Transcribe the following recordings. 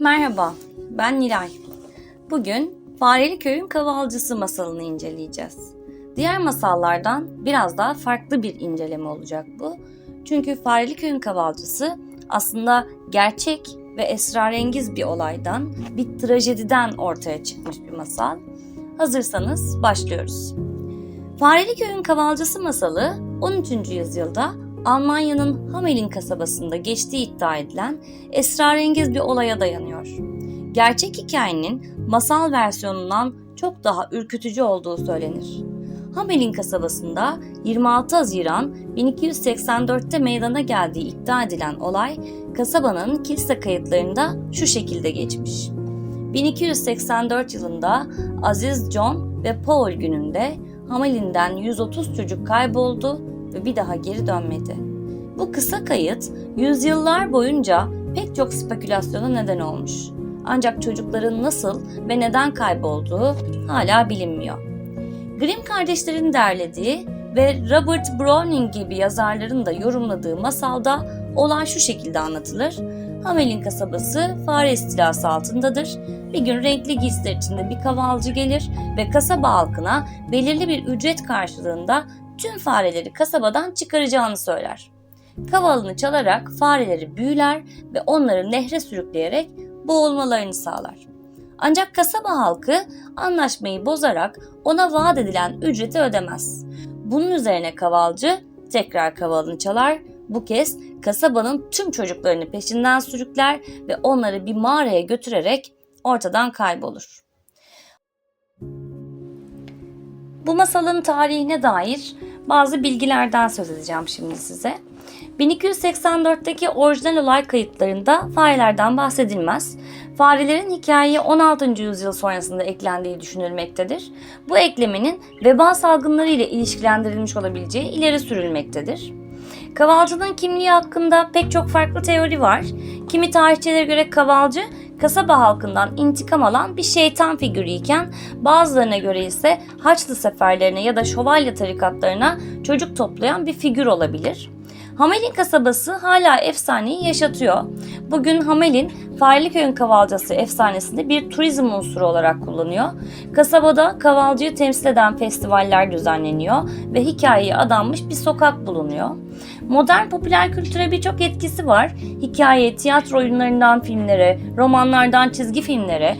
Merhaba, ben Nilay. Bugün Fareli Köyün Kavalcısı masalını inceleyeceğiz. Diğer masallardan biraz daha farklı bir inceleme olacak bu. Çünkü Fareli Köyün Kavalcısı aslında gerçek ve esrarengiz bir olaydan, bir trajediden ortaya çıkmış bir masal. Hazırsanız başlıyoruz. Fareli Köyün Kavalcısı masalı 13. yüzyılda Almanya'nın Hamelin kasabasında geçtiği iddia edilen esrarengiz bir olaya dayanıyor. Gerçek hikayenin masal versiyonundan çok daha ürkütücü olduğu söylenir. Hamelin kasabasında 26 Haziran 1284'te meydana geldiği iddia edilen olay kasabanın kilise kayıtlarında şu şekilde geçmiş. 1284 yılında Aziz John ve Paul gününde Hamelin'den 130 çocuk kayboldu ve bir daha geri dönmedi. Bu kısa kayıt yüzyıllar boyunca pek çok spekülasyona neden olmuş. Ancak çocukların nasıl ve neden kaybolduğu hala bilinmiyor. Grimm kardeşlerin derlediği ve Robert Browning gibi yazarların da yorumladığı masalda olay şu şekilde anlatılır. Hamelin kasabası fare istilası altındadır. Bir gün renkli giysiler içinde bir kavalcı gelir ve kasaba halkına belirli bir ücret karşılığında tüm fareleri kasabadan çıkaracağını söyler. Kavalını çalarak fareleri büyüler ve onları nehre sürükleyerek boğulmalarını sağlar. Ancak kasaba halkı anlaşmayı bozarak ona vaat edilen ücreti ödemez. Bunun üzerine kavalcı tekrar kavalını çalar. Bu kez kasabanın tüm çocuklarını peşinden sürükler ve onları bir mağaraya götürerek ortadan kaybolur. Bu masalın tarihine dair bazı bilgilerden söz edeceğim şimdi size. 1284'teki orijinal olay kayıtlarında farelerden bahsedilmez. Farelerin hikayeye 16. yüzyıl sonrasında eklendiği düşünülmektedir. Bu eklemenin veba salgınları ile ilişkilendirilmiş olabileceği ileri sürülmektedir. Kavalcının kimliği hakkında pek çok farklı teori var. Kimi tarihçilere göre kavalcı kasaba halkından intikam alan bir şeytan figürü iken bazılarına göre ise Haçlı seferlerine ya da şövalye tarikatlarına çocuk toplayan bir figür olabilir. Hamelin kasabası hala efsaneyi yaşatıyor. Bugün Hamelin Farliköy'ün kavalcısı efsanesinde bir turizm unsuru olarak kullanıyor. Kasabada kavalcıyı temsil eden festivaller düzenleniyor ve hikayeye adanmış bir sokak bulunuyor. Modern popüler kültüre birçok etkisi var. Hikaye, tiyatro oyunlarından filmlere, romanlardan çizgi filmlere,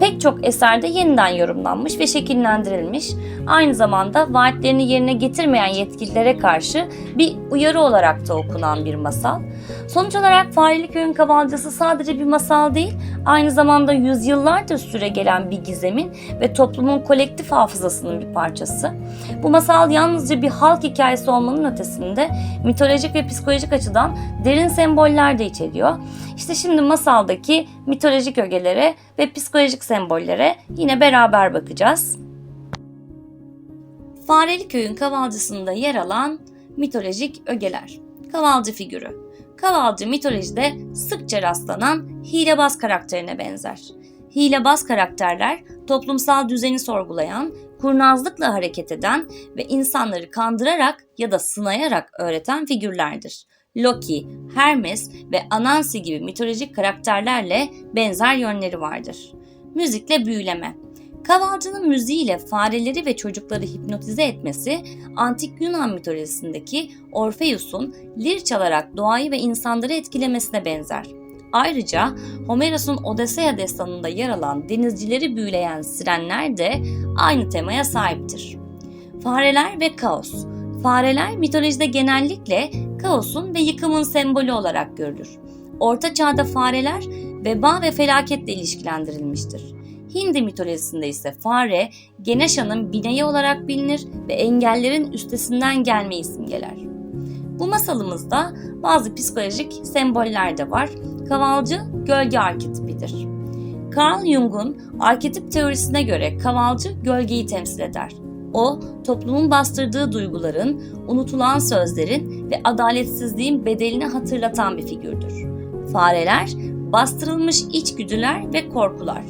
pek çok eserde yeniden yorumlanmış ve şekillendirilmiş. Aynı zamanda vaatlerini yerine getirmeyen yetkililere karşı bir uyarı olarak da okunan bir masal. Sonuç olarak Fareli Köyün Kavalcısı sadece bir masal değil, aynı zamanda yüzyıllardır süre gelen bir gizemin ve toplumun kolektif hafızasının bir parçası. Bu masal yalnızca bir halk hikayesi olmanın ötesinde mitolojik ve psikolojik açıdan derin semboller de içeriyor. İşte şimdi masaldaki mitolojik ögelere ve psikolojik sembollere yine beraber bakacağız. Fareli Köyün kavalcısında yer alan mitolojik ögeler. Kavalcı figürü. Kavalcı mitolojide sıkça rastlanan hilebaz karakterine benzer. Hilebaz karakterler toplumsal düzeni sorgulayan, kurnazlıkla hareket eden ve insanları kandırarak ya da sınayarak öğreten figürlerdir. Loki, Hermes ve Anansi gibi mitolojik karakterlerle benzer yönleri vardır. Müzikle büyüleme. Kavalcının müziğiyle fareleri ve çocukları hipnotize etmesi, antik Yunan mitolojisindeki Orpheus'un lir çalarak doğayı ve insanları etkilemesine benzer. Ayrıca Homeros'un Odesea destanında yer alan denizcileri büyüleyen sirenler de aynı temaya sahiptir. Fareler ve kaos. Fareler mitolojide genellikle kaosun ve yıkımın sembolü olarak görülür. Orta çağda fareler veba ve felaketle ilişkilendirilmiştir. Hindi mitolojisinde ise fare, Genesha'nın bineği olarak bilinir ve engellerin üstesinden gelmeyi simgeler. Bu masalımızda bazı psikolojik semboller de var. Kavalcı gölge arketipidir. Carl Jung'un arketip teorisine göre kavalcı gölgeyi temsil eder. O, toplumun bastırdığı duyguların, unutulan sözlerin ve adaletsizliğin bedelini hatırlatan bir figürdür. Fareler, bastırılmış içgüdüler ve korkular.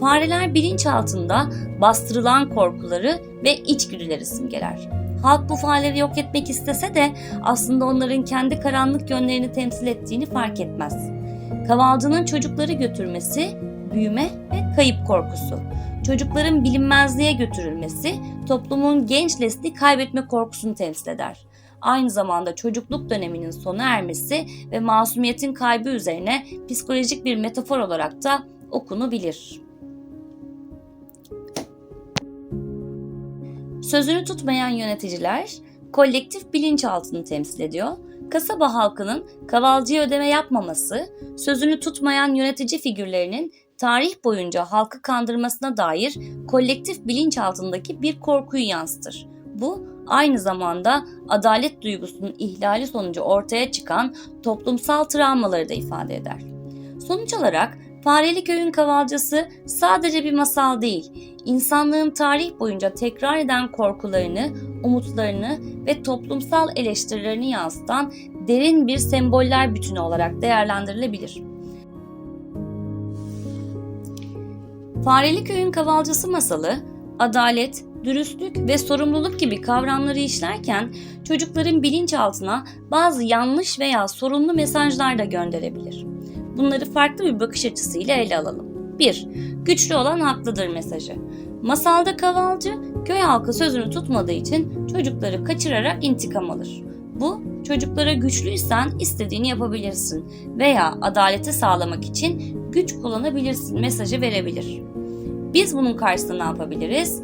Fareler bilinçaltında bastırılan korkuları ve içgüdüleri simgeler. Halk bu fareleri yok etmek istese de aslında onların kendi karanlık yönlerini temsil ettiğini fark etmez. Kavalcının çocukları götürmesi, büyüme ve kayıp korkusu. Çocukların bilinmezliğe götürülmesi, toplumun genç nesli kaybetme korkusunu temsil eder. Aynı zamanda çocukluk döneminin sona ermesi ve masumiyetin kaybı üzerine psikolojik bir metafor olarak da okunabilir. Sözünü tutmayan yöneticiler kolektif bilinçaltını temsil ediyor. Kasaba halkının kavalcıya ödeme yapmaması, sözünü tutmayan yönetici figürlerinin tarih boyunca halkı kandırmasına dair kolektif bilinçaltındaki bir korkuyu yansıtır. Bu aynı zamanda adalet duygusunun ihlali sonucu ortaya çıkan toplumsal travmaları da ifade eder. Sonuç olarak Fareli Köyün Kavalcısı sadece bir masal değil, insanlığın tarih boyunca tekrar eden korkularını, umutlarını ve toplumsal eleştirilerini yansıtan derin bir semboller bütünü olarak değerlendirilebilir. Fareli Köyün Kavalcısı masalı, adalet, dürüstlük ve sorumluluk gibi kavramları işlerken çocukların bilinçaltına bazı yanlış veya sorunlu mesajlar da gönderebilir. Bunları farklı bir bakış açısıyla ele alalım. 1. Güçlü olan haklıdır mesajı. Masalda kavalcı köy halkı sözünü tutmadığı için çocukları kaçırarak intikam alır. Bu çocuklara güçlüysen istediğini yapabilirsin veya adaleti sağlamak için güç kullanabilirsin mesajı verebilir. Biz bunun karşısında ne yapabiliriz?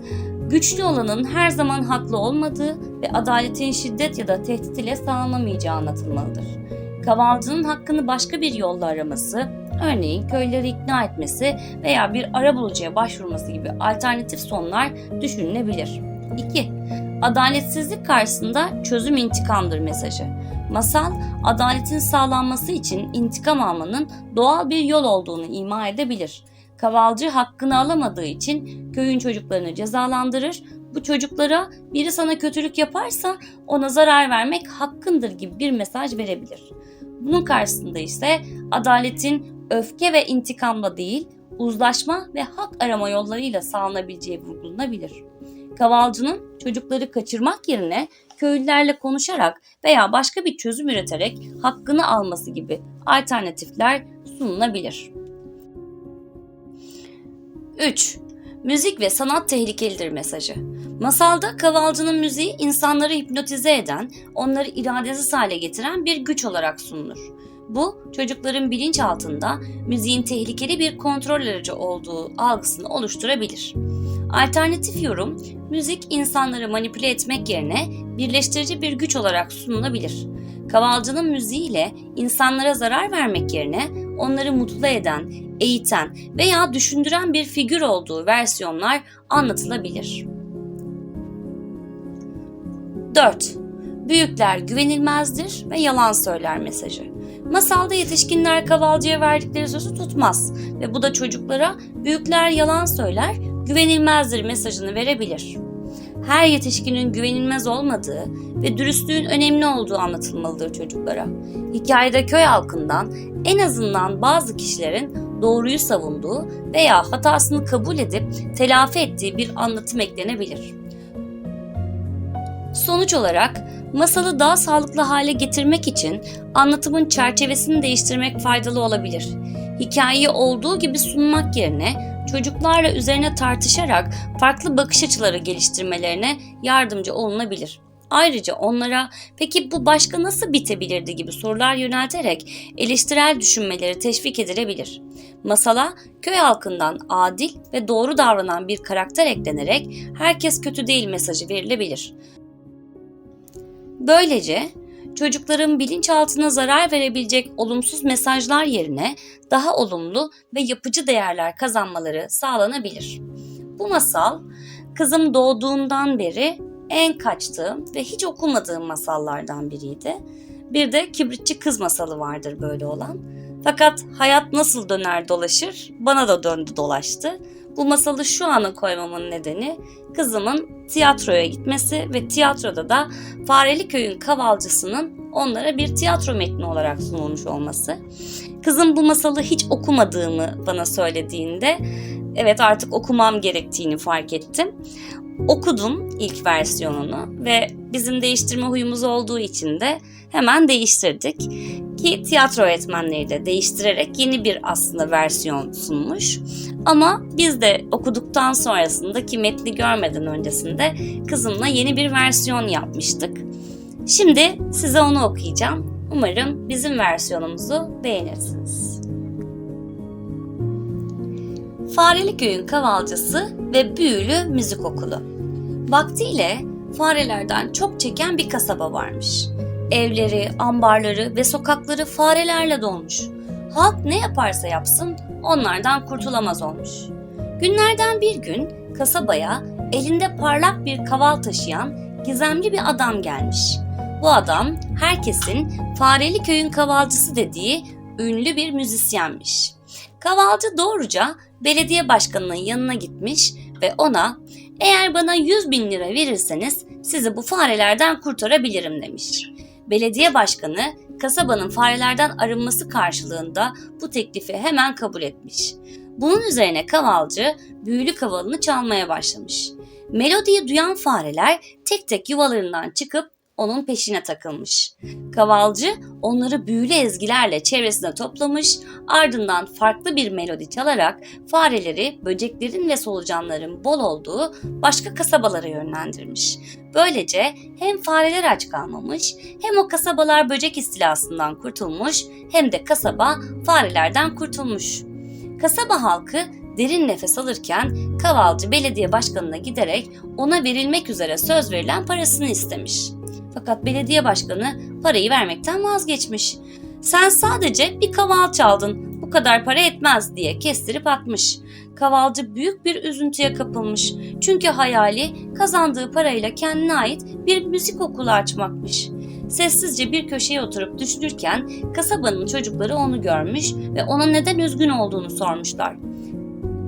Güçlü olanın her zaman haklı olmadığı ve adaletin şiddet ya da tehdit ile sağlanamayacağı anlatılmalıdır. Kavalcının hakkını başka bir yolla araması, örneğin köyleri ikna etmesi veya bir arabulucuya başvurması gibi alternatif sonlar düşünülebilir. 2. Adaletsizlik karşısında çözüm intikamdır mesajı. Masal, adaletin sağlanması için intikam almanın doğal bir yol olduğunu ima edebilir. Kavalcı hakkını alamadığı için köyün çocuklarını cezalandırır. Bu çocuklara biri sana kötülük yaparsa ona zarar vermek hakkındır gibi bir mesaj verebilir. Bunun karşısında ise adaletin öfke ve intikamla değil, uzlaşma ve hak arama yollarıyla sağlanabileceği vurgulanabilir. Kavalcının çocukları kaçırmak yerine köylülerle konuşarak veya başka bir çözüm üreterek hakkını alması gibi alternatifler sunulabilir. 3. Müzik ve sanat tehlikelidir mesajı. Masalda kavalcının müziği insanları hipnotize eden, onları iradesiz hale getiren bir güç olarak sunulur. Bu çocukların bilinç altında müziğin tehlikeli bir kontrol aracı olduğu algısını oluşturabilir. Alternatif yorum, müzik insanları manipüle etmek yerine birleştirici bir güç olarak sunulabilir. Kavalcının müziğiyle insanlara zarar vermek yerine onları mutlu eden, eğiten veya düşündüren bir figür olduğu versiyonlar anlatılabilir. 4. Büyükler güvenilmezdir ve yalan söyler mesajı. Masalda yetişkinler kavalcıya verdikleri sözü tutmaz ve bu da çocuklara büyükler yalan söyler, güvenilmezdir mesajını verebilir. Her yetişkinin güvenilmez olmadığı ve dürüstlüğün önemli olduğu anlatılmalıdır çocuklara. Hikayede köy halkından en azından bazı kişilerin doğruyu savunduğu veya hatasını kabul edip telafi ettiği bir anlatım eklenebilir. Sonuç olarak masalı daha sağlıklı hale getirmek için anlatımın çerçevesini değiştirmek faydalı olabilir. Hikayeyi olduğu gibi sunmak yerine çocuklarla üzerine tartışarak farklı bakış açıları geliştirmelerine yardımcı olunabilir. Ayrıca onlara peki bu başka nasıl bitebilirdi gibi sorular yönelterek eleştirel düşünmeleri teşvik edilebilir. Masala köy halkından adil ve doğru davranan bir karakter eklenerek herkes kötü değil mesajı verilebilir. Böylece çocukların bilinçaltına zarar verebilecek olumsuz mesajlar yerine daha olumlu ve yapıcı değerler kazanmaları sağlanabilir. Bu masal kızım doğduğundan beri en kaçtığım ve hiç okumadığım masallardan biriydi. Bir de kibritçi kız masalı vardır böyle olan. Fakat hayat nasıl döner dolaşır bana da döndü dolaştı. Bu masalı şu ana koymamın nedeni kızımın tiyatroya gitmesi ve tiyatroda da Fareli Köyün Kavalcısının onlara bir tiyatro metni olarak sunulmuş olması. Kızım bu masalı hiç okumadığımı bana söylediğinde evet artık okumam gerektiğini fark ettim. okudum ilk versiyonunu ve bizim değiştirme huyumuz olduğu için de hemen değiştirdik. Ki tiyatro öğretmenleri de değiştirerek yeni bir aslında versiyon sunmuş. Ama biz de okuduktan sonrasında ki metni görmeden öncesinde kızımla yeni bir versiyon yapmıştık. Şimdi size onu okuyacağım. Umarım bizim versiyonumuzu beğenirsiniz. Fareli Köyün Kavalcısı ve Büyülü Müzik Okulu. Vaktiyle farelerden çok çeken bir kasaba varmış. Evleri, ambarları ve sokakları farelerle dolmuş. Halk ne yaparsa yapsın onlardan kurtulamaz olmuş. Günlerden bir gün kasabaya elinde parlak bir kaval taşıyan gizemli bir adam gelmiş. Bu adam herkesin Fareli Köyün Kavalcısı dediği ünlü bir müzisyenmiş. Kavalcı doğruca belediye başkanının yanına gitmiş ve ona eğer bana 100 bin lira verirseniz sizi bu farelerden kurtarabilirim demiş. Belediye başkanı kasabanın farelerden arınması karşılığında bu teklifi hemen kabul etmiş. Bunun üzerine kavalcı büyülü kavalını çalmaya başlamış. Melodiyi duyan fareler tek tek yuvalarından çıkıp onun peşine takılmış. Kavalcı onları büyülü ezgilerle çevresine toplamış, ardından farklı bir melodi çalarak fareleri böceklerin ve solucanların bol olduğu başka kasabalara yönlendirmiş. Böylece hem fareler aç kalmamış, hem o kasabalar böcek istilasından kurtulmuş, hem de kasaba farelerden kurtulmuş. Kasaba halkı derin nefes alırken Kavalcı belediye başkanına giderek ona verilmek üzere söz verilen parasını istemiş. Fakat belediye başkanı parayı vermekten vazgeçmiş. Sen sadece bir kaval çaldın, bu kadar para etmez diye kestirip atmış. Kavalcı büyük bir üzüntüye kapılmış. Çünkü hayali kazandığı parayla kendine ait bir müzik okulu açmakmış. Sessizce bir köşeye oturup düşünürken kasabanın çocukları onu görmüş ve ona neden üzgün olduğunu sormuşlar.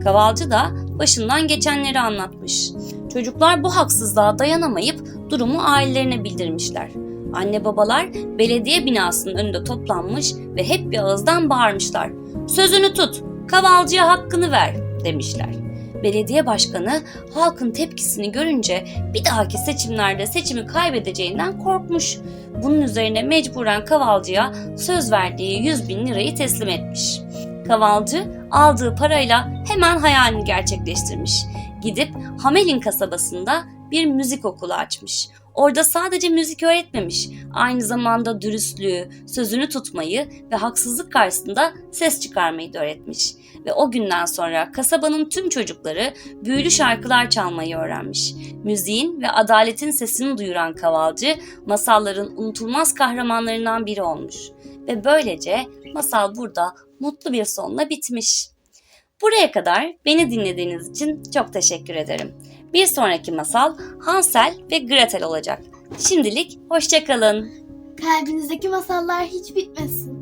Kavalcı da başından geçenleri anlatmış. Çocuklar bu haksızlığa dayanamayıp durumu ailelerine bildirmişler. Anne babalar belediye binasının önünde toplanmış ve hep bir ağızdan bağırmışlar. Sözünü tut, kavalcıya hakkını ver demişler. Belediye başkanı halkın tepkisini görünce bir dahaki seçimlerde seçimi kaybedeceğinden korkmuş. Bunun üzerine mecburen kavalcıya söz verdiği 100 bin lirayı teslim etmiş. Kavalcı aldığı parayla hemen hayalini gerçekleştirmiş. Gidip Hamelin kasabasında bir müzik okulu açmış. Orada sadece müzik öğretmemiş, aynı zamanda dürüstlüğü, sözünü tutmayı ve haksızlık karşısında ses çıkarmayı da öğretmiş. Ve o günden sonra kasabanın tüm çocukları büyülü şarkılar çalmayı öğrenmiş. Müziğin ve adaletin sesini duyuran kavalcı, masalların unutulmaz kahramanlarından biri olmuş. Ve böylece masal burada mutlu bir sonla bitmiş. Buraya kadar beni dinlediğiniz için çok teşekkür ederim. Bir sonraki masal Hansel ve Gretel olacak. Şimdilik hoşçakalın. Kalbinizdeki masallar hiç bitmesin.